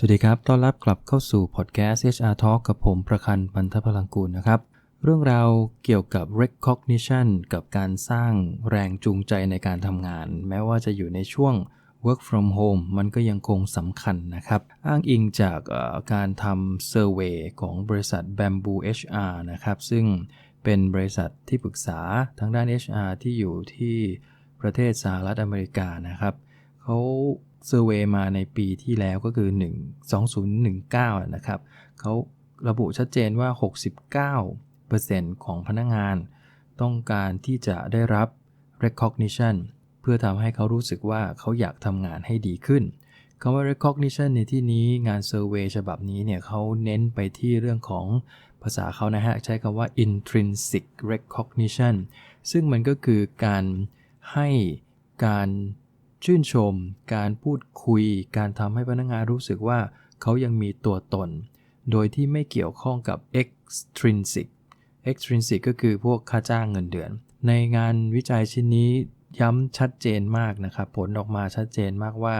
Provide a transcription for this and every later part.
สวัสดีครับ ต้อนรับกลับเข้าสู่พอดแคสต์ HR Talk กับผมประคันปันทพลังกูลนะครับ เรื่องราวเกี่ยวกับ recognition กับการสร้างแรงจูงใจในการทำงาน แม้ว่าจะอยู่ในช่วง work from home มันก็ยังคงสำคัญนะครับ อ้างอิงจากการทำ survey ของบริษัท Bamboo HR นะครับ ซึ่งเป็นบริษัทที่ปรึกษาทางด้าน HR ที่อยู่ที่ประเทศสหรัฐอเมริกานะครับเขา เซอร์เวยมาในปีที่แล้วก็คือ 1 2019 นะครับเขาระบุชัดเจนว่า 69%ของพนักงาน ต้องการที่จะได้รับ recognition เพื่อทำให้เขารู้สึกว่าเขาอยากทำงานให้ดีขึ้นคำว่า recognition ในที่นี้งานเซอร์เวยฉบับนี้เนี่ยเขาเน้นไปที่เรื่องของภาษาเขานะฮะ ใช้คำว่า intrinsic recognition ซึ่งมันก็คือการให้การ ชื่นชม การพูดคุย การทำให้พนักงานรู้สึกว่าเขายังมีตัวตน โดยที่ไม่เกี่ยวข้องกับ extrinsic extrinsic ก็คือพวกค่าจ้างเงินเดือน ในงานวิจัยชิ้นนี้ย้ำชัดเจนมากนะครับ ผลออกมาชัดเจนมากว่า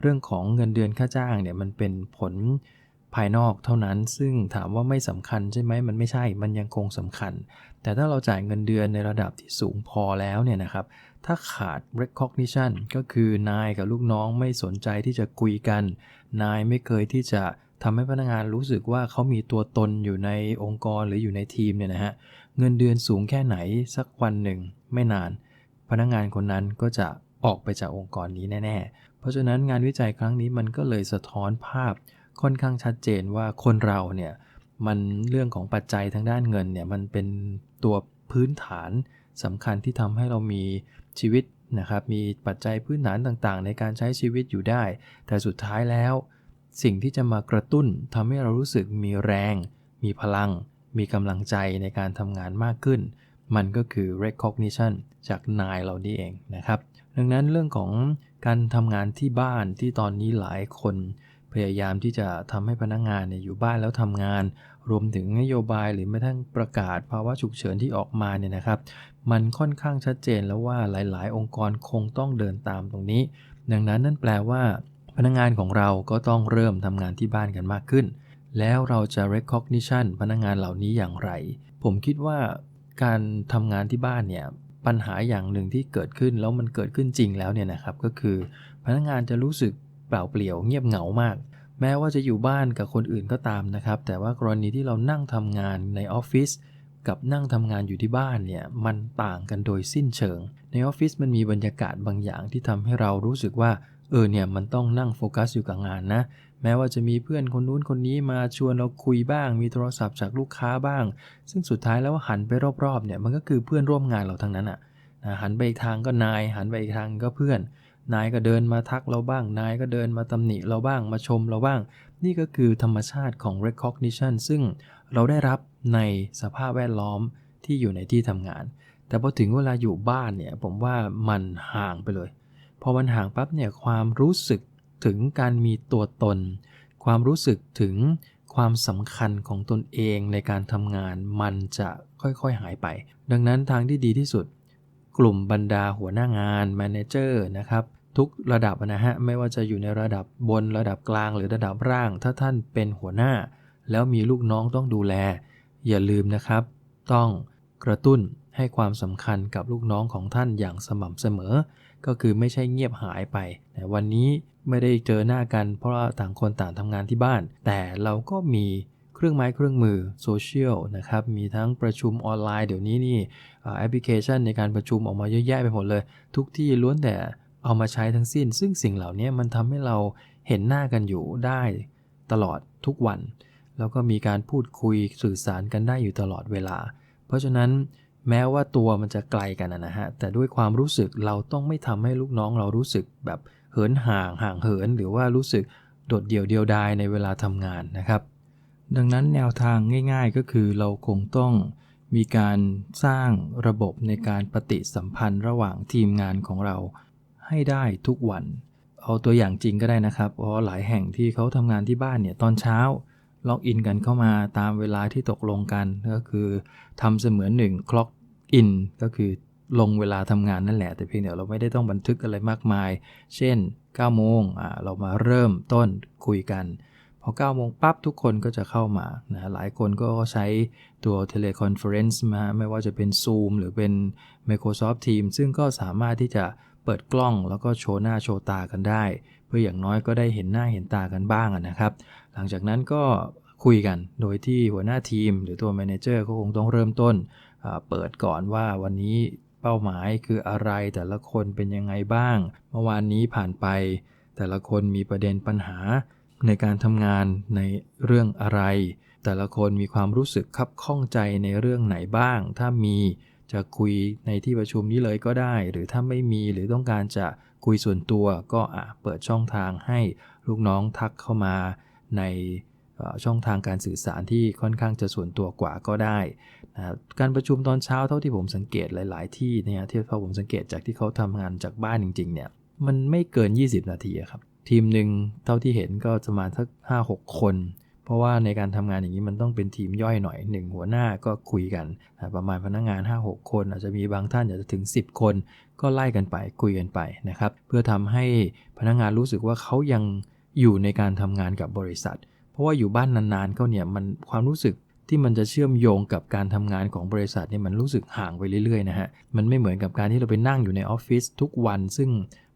เรื่องของเงินเดือนค่าจ้างเนี่ยมันเป็นผลภายนอกเท่านั้น ซึ่งถามว่าไม่สำคัญใช่ไหมมันไม่ใช่ มันยังคงสำคัญ แต่ถ้าเราจ่ายเงินเดือนในระดับที่สูงพอแล้วเนี่ยนะครับ ถ้าขาด recognition ก็คือนายกับลูกน้องไม่สนใจที่จะคุยกัน นายไม่เคยที่จะทำให้พนักงานรู้สึกว่าเขามีตัวตนอยู่ในองค์กรหรืออยู่ในทีมเนี่ยนะฮะ เงินเดือนสูงแค่ไหนสักวันหนึ่งไม่นาน พนักงานคนนั้นก็จะออกไปจากองค์กรนี้แน่ ๆ เพราะฉะนั้นงานวิจัยครั้งนี้มันก็เลยสะท้อนภาพค่อนข้างชัดเจนว่าคนเราเนี่ยมันเรื่องของปัจจัยทางด้านเงินเนี่ยมันเป็นตัวพื้นฐาน สำคัญที่ทำให้เรามีชีวิตนะครับมีปัจจัยพื้นฐานต่างๆ ในการใช้ชีวิตอยู่ได้ แต่สุดท้ายแล้ว สิ่งที่จะมากระตุ้นทำให้เรารู้สึกมีแรง มีพลัง มีกำลังใจในการทำงานมากขึ้น มันก็คือ recognition จากนายเรานี่เองนะครับ ดังนั้นเรื่องของการทำงานที่บ้านที่ตอนนี้หลายคน พยายามที่จะทำให้พนักงงานเนี่ยอยู่บ้านแล้วทำงาน รวมถึงนโยบายหรือแม้ทั้งประกาศภาวะฉุกเฉินที่ออกมาเนี่ยนะครับ มันค่อนข้างชัดเจนแล้วว่าหลาย ๆ องค์กรคงต้องเดินตามตรงนี้ ดังนั้นนั่นแปลว่าพนักงงานของเราก็ต้องเริ่มทำงานที่บ้านกันมากขึ้น แล้วเราจะ recognition พนักงงานเหล่านี้อย่างไร ผมคิดว่าการทำงานที่บ้านเนี่ยปัญหาอย่างหนึ่งที่เกิดขึ้นแล้วมันเกิดขึ้นจริงแล้วเนี่ยนะครับ ก็คือ พนักงานจะรู้สึก เปล่าเปลี่ยวเงียบเหงามาก แม้ว่าจะอยู่บ้านกับคนอื่นก็ตามนะครับ แต่ว่ากรณีที่เรานั่งทำงานในออฟฟิศกับนั่งทำงานอยู่ที่บ้านเนี่ยมันต่างกันโดยสิ้นเชิง ในออฟฟิศมันมีบรรยากาศบางอย่างที่ทำให้เรารู้สึกว่าเออเนี่ยมันต้องนั่งโฟกัสอยู่กับงานนะแม้ว่าจะมีเพื่อนคนนู้นคนนี้มาชวนเราคุยบ้าง มีโทรศัพท์จากลูกค้าบ้าง ซึ่งสุดท้ายแล้วหันไปรอบๆเนี่ยมันก็คือเพื่อนร่วมงานเราทั้งนั้นอะ่ะหันไปอีกทางก็นาย หันไปอีกทางก็เพื่อน นายก็เดินมาทักเราบ้าง นายก็เดินมาตำหนิเราบ้าง มาชมเราบ้าง นี่ก็คือธรรมชาติของ recognition ซึ่งเราได้รับในสภาพแวดล้อมที่อยู่ในที่ทำงาน แต่พอถึงเวลาอยู่บ้านเนี่ย ผมว่ามันห่างไปเลย พอมันห่างปั๊บเนี่ย ความรู้สึกถึงการมีตัวตน ความรู้สึกถึงความสำคัญของตนเองในการทำงานมันจะค่อยๆหายไป ดังนั้นทางที่ดีที่สุด กลุ่มบรรดาหัวหน้างานแมเนเจอร์นะครับทุกระดับนะฮะไม่ว่าจะอยู่ในระดับบนระดับกลางหรือระดับล่าง ถ้าท่านเป็นหัวหน้า แล้วมีลูกน้องต้องดูแล อย่าลืมนะครับ ต้องกระตุ้นให้ความสำคัญกับลูกน้องของท่านอย่างสม่ำเสมอ ก็คือไม่ใช่เงียบหายไปวันนี้ไม่ได้เจอหน้ากันเพราะต่างคนต่างทำงานที่บ้าน แต่เราก็มี เครื่องไม้เครื่องมือโซเชียลนะครับมีทั้งประชุมออนไลน์เดี๋ยวนี้นี่แอปพลิเคชันในการประชุมออกมาเยอะแยะไปหมดเลย ทุกที่ล้วนแต่เอามาใช้ทั้งสิ้น ซึ่งสิ่งเหล่านี้มันทำให้เราเห็นหน้ากันอยู่ได้ตลอดทุกวัน แล้วก็มีการพูดคุยสื่อสารกันได้อยู่ตลอดเวลา เพราะฉะนั้นแม้ว่าตัวมันจะไกลกันนะฮะ แต่ด้วยความรู้สึกเราต้องไม่ทำให้ลูกน้องเรารู้สึกแบบเหินห่างห่างเหิน หรือว่ารู้สึกโดดเดี่ยวเดียวดายในเวลาทำงานนะครับ ดังนั้นแนวทางง่ายๆก็คือเราคงต้องมีการสร้างระบบในการปฏิสัมพันธ์ระหว่างทีมงานของเราให้ได้ทุกวัน เอาตัวอย่างจริงก็ได้นะครับ เพราะหลายแห่งที่เขาทำงานที่บ้านเนี่ยตอนเช้าล็อกอินกันเข้ามาตามเวลาที่ตกลงกันก็คือทำเสมือนหนึ่งคล็อกอินก็คือลงเวลาทำงานนั่นแหละ แต่เพียงเดียวเราไม่ได้ต้องบันทึกอะไรมากมาย เช่น9โมงเรามาเริ่มต้นคุยกัน พอ9โมงปั๊บทุกคนก็จะเข้ามานะหลายคนก็ใช้ตัว teleconference มาไม่ว่าจะเป็น Zoom หรือเป็น Microsoft Teams ซึ่งก็สามารถที่จะเปิดกล้องแล้วก็โชว์หน้าโชว์ตากันได้ เพื่ออย่างน้อยก็ได้เห็นหน้าเห็นตากันบ้างนะครับ หลังจากนั้นก็คุยกันโดยที่หัวหน้าทีม หรือตัวแมเนเจอร์ก็คงต้องเริ่มต้นเปิดก่อนว่าวันนี้เป้าหมายคืออะไรแต่ละคนเป็นยังไงบ้าง เมื่อวานนี้ผ่านไป แต่ละคนมีประเด็นปัญหา ในการทำงานในเรื่องอะไร แต่ละคนมีความรู้สึกคับข้องใจในเรื่องไหนบ้าง ถ้ามีจะคุยในที่ประชุมนี้เลยก็ได้ หรือถ้าไม่มีหรือต้องการจะคุยส่วนตัวก็เปิดช่องทางให้ลูกน้องทักเข้ามาในช่องทางการสื่อสารที่ค่อนข้างจะส่วนตัวกว่าก็ได้นะการประชุมตอนเช้าเท่าที่ผมสังเกตหลาย ๆ ที่เนี่ยที่พอผมสังเกตจากที่เขาทำงานจากบ้านจริง ๆ เนี่ย มันไม่เกิน 20 นาทีครับ ทีมหนึ่งเท่าที่เห็นก็จะมาสัก5-6คน เพราะว่าในการทำงานอย่างนี้มันต้องเป็นทีมย่อยหน่อย1หัวหน้าก็คุยกันประมาณพนักงงาน 5-6 คน อาจจะมีบางท่านอาจจะถึง 10 คน ก็ไล่กันไปคุยกันไปนะครับเพื่อทำให้พนักงงานรู้สึกว่าเขายังอยู่ในการทำงานกับบริษัท เพราะว่าอยู่บ้านนานๆเขาเนี่ยมันความรู้สึก ที่มันจะเชื่อมโยงกับการทำงานของบริษัทเนี่ยมันรู้สึกห่างไปเรื่อยๆนะฮะ มันไม่เหมือนกับการที่เราไปนั่งอยู่ในออฟฟิศทุกวัน ซึ่ง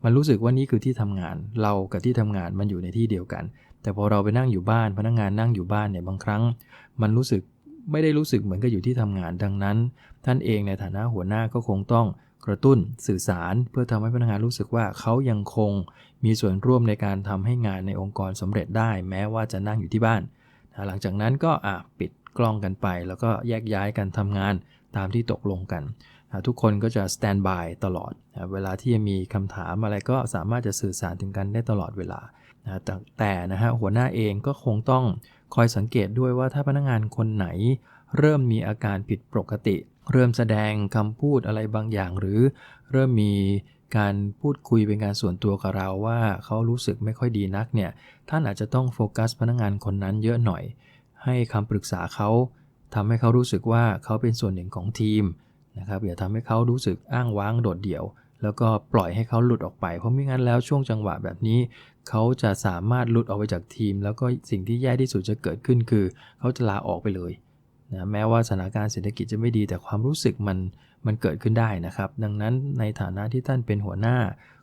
มันรู้สึกว่านี่คือที่ทำงาน เรากับที่ทำงานมันอยู่ในที่เดียวกัน แต่พอเราไปนั่งอยู่บ้าน พนักงงานนั่งอยู่บ้านเนี่ยบางครั้ง มันรู้สึกไม่ได้รู้สึกเหมือนกับอยู่ที่ทำงานดังนั้น ท่านเองในฐานะหัวหน้าก็คงต้องกระตุ้นสื่อสาร เพื่อทำให้พนักงานรู้สึกว่าเขายังคงมีส่วนร่วมในการทำให้งานในองค์กรสำเร็จได้ แม้ว่าจะนั่งอยู่ที่บ้าน หลังจากนั้นก็ปิด กล้องกันไป แล้วก็แยกย้ายกันทำงานตามที่ตกลงกัน ทุกคนก็จะสแตนบายตลอด เวลาที่มีคำถามอะไรก็สามารถจะสื่อสารถึงกันได้ตลอดเวลา แต่นะฮะหัวหน้าเองก็คงต้องคอยสังเกตด้วยว่าถ้าพนักงานคนไหน เริ่มมีอาการผิดปกติ เริ่มแสดงคำพูดอะไรบางอย่าง หรือเริ่มมีการพูดคุยเป็นการส่วนตัวกับเราว่าเขารู้สึกไม่ค่อยดีนักเนี่ย ท่านอาจจะต้องโฟกัสพนักงานคนนั้นเยอะหน่อย ให้คำปรึกษาเขาทำให้เขารู้สึกว่าเขาเป็นส่วนหนึ่งของทีมนะครับอย่าทำให้เขารู้สึกอ้างว้างโดดเดี่ยว แล้วก็ปล่อยให้เขาหลุดออกไป เพราะไม่งั้นแล้วช่วงจังหวะแบบนี้ เขาจะสามารถหลุดออกไปจากทีม แล้วก็สิ่งที่แย่ที่สุดจะเกิดขึ้นคือ เขาจะลาออกไปเลยนะแม้ว่าสถานการณ์เศรษฐกิจจะไม่ดีแต่ความรู้สึกมันมันเกิดขึ้นได้นะครับ ดังนั้นในฐานะที่ท่านเป็นหัวหน้า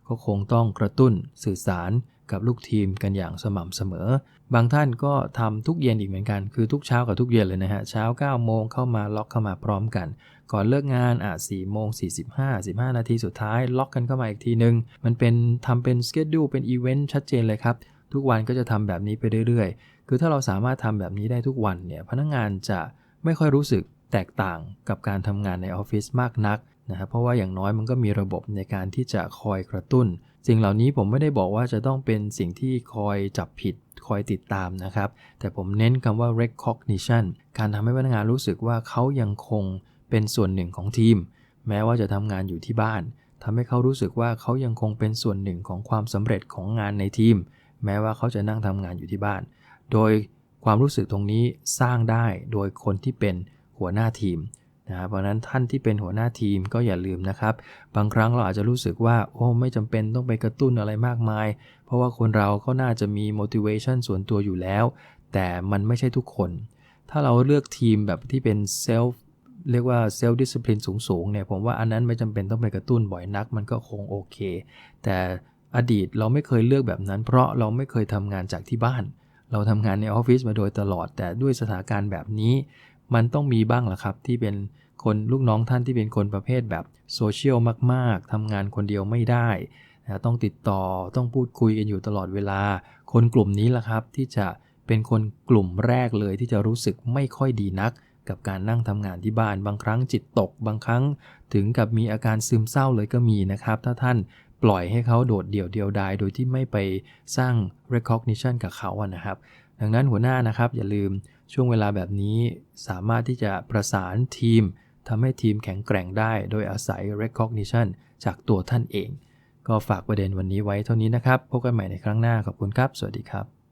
ก็คงต้องกระตุ้นสื่อสาร กับลูกทีมกันอย่างสม่ำเสมอ บางท่านก็ทำทุกเย็นอีกเหมือนกัน คือทุกเช้ากับทุกเย็นเลยนะฮะ เช้า 9 โมงเข้ามาล็อกเข้ามาพร้อมกัน ก่อนเลิกงานอะ4โมง45 15 นาทีสุดท้าย ล็อกกันเข้ามาอีกทีนึงมันเป็นทำเป็นสเกจดูเป็นอีเวนต์ชัดเจนเลยครับ ทุกวันก็จะทำแบบนี้ไปเรื่อยๆ คือถ้าเราสามารถทำแบบนี้ได้ทุกวันเนี่ย พนักงงานจะไม่ค่อยรู้สึกแตกต่างกับการทำงานในออฟฟิศมากนักนะครับเพราะว่าอย่างน้อยมันก็มีระบบในการที่จะคอยกระตุ้น สิ่งเหล่านี้ผมไม่ได้บอกว่าจะต้องเป็นสิ่งที่คอยจับผิดคอยติดตามนะครับ แต่ผมเน้นคำว่า recognition การทำให้พนักงานรู้สึกว่าเขายังคงเป็นส่วนหนึ่งของทีม แม้ว่าจะทำงานอยู่ที่บ้านทำให้เขารู้สึกว่าเขายังคงเป็นส่วนหนึ่งของความสำเร็จของงานในทีม แม้ว่าเขาจะนั่งทำงานอยู่ที่บ้าน โดยความรู้สึกตรงนี้สร้างได้โดยคนที่เป็นหัวหน้าทีม นะเพราะนั้นท่านที่เป็นหัวหน้าทีมก็อย่าลืมนะครับ บางครั้งเราอาจจะรู้สึกว่าโอ้ไม่จำเป็นต้องไปกระตุ้นอะไรมากมาย เพราะว่าคนเราก็น่าจะมี motivation ส่วนตัวอยู่แล้ว แต่มันไม่ใช่ทุกคน ถ้าเราเลือกทีมแบบที่เป็น self เรียกว่า self discipline สูงๆเนี่ยผมว่าอันนั้นไม่จำเป็นต้องไปกระตุ้นบ่อยนัก มันก็คงโอเค แต่อดีตเราไม่เคยเลือกแบบนั้น เพราะเราไม่เคยทำงานจากที่บ้าน เราทำงานในออฟฟิศมาโดยตลอด แต่ด้วยสถานการณ์แบบนี้ มันต้องมีบ้างแหละครับที่เป็นคนลูกน้องท่านที่เป็นคนประเภทแบบโซเชียลมาก ๆ ทำงานคนเดียวไม่ได้นะต้องติดต่อต้องพูดคุยกันอยู่ตลอดเวลา คนกลุ่มนี้แหละครับที่จะเป็นคนกลุ่มแรกเลยที่จะรู้สึกไม่ค่อยดีนัก กับการนั่งทำงานที่บ้านบางครั้งจิตตก บางครั้งถึงกับมีอาการซึมเศร้าเลยก็มีนะครับ ถ้าท่านปล่อยให้เขาโดดเดี่ยวเดียวดายโดยที่ไม่ไปสร้าง recognition กับเขาอะนะครับ ดังนั้นหัวหน้านะครับอย่าลืม ช่วงเวลาแบบนี้สามารถที่จะประสานทีมทำให้ทีมแข็งแกร่งได้ โดยอาศัย recognition จากตัวท่านเอง ก็ฝากประเด็นวันนี้ไว้เท่านี้นะครับ พบกันใหม่ในครั้งหน้า ขอบคุณครับ สวัสดีครับ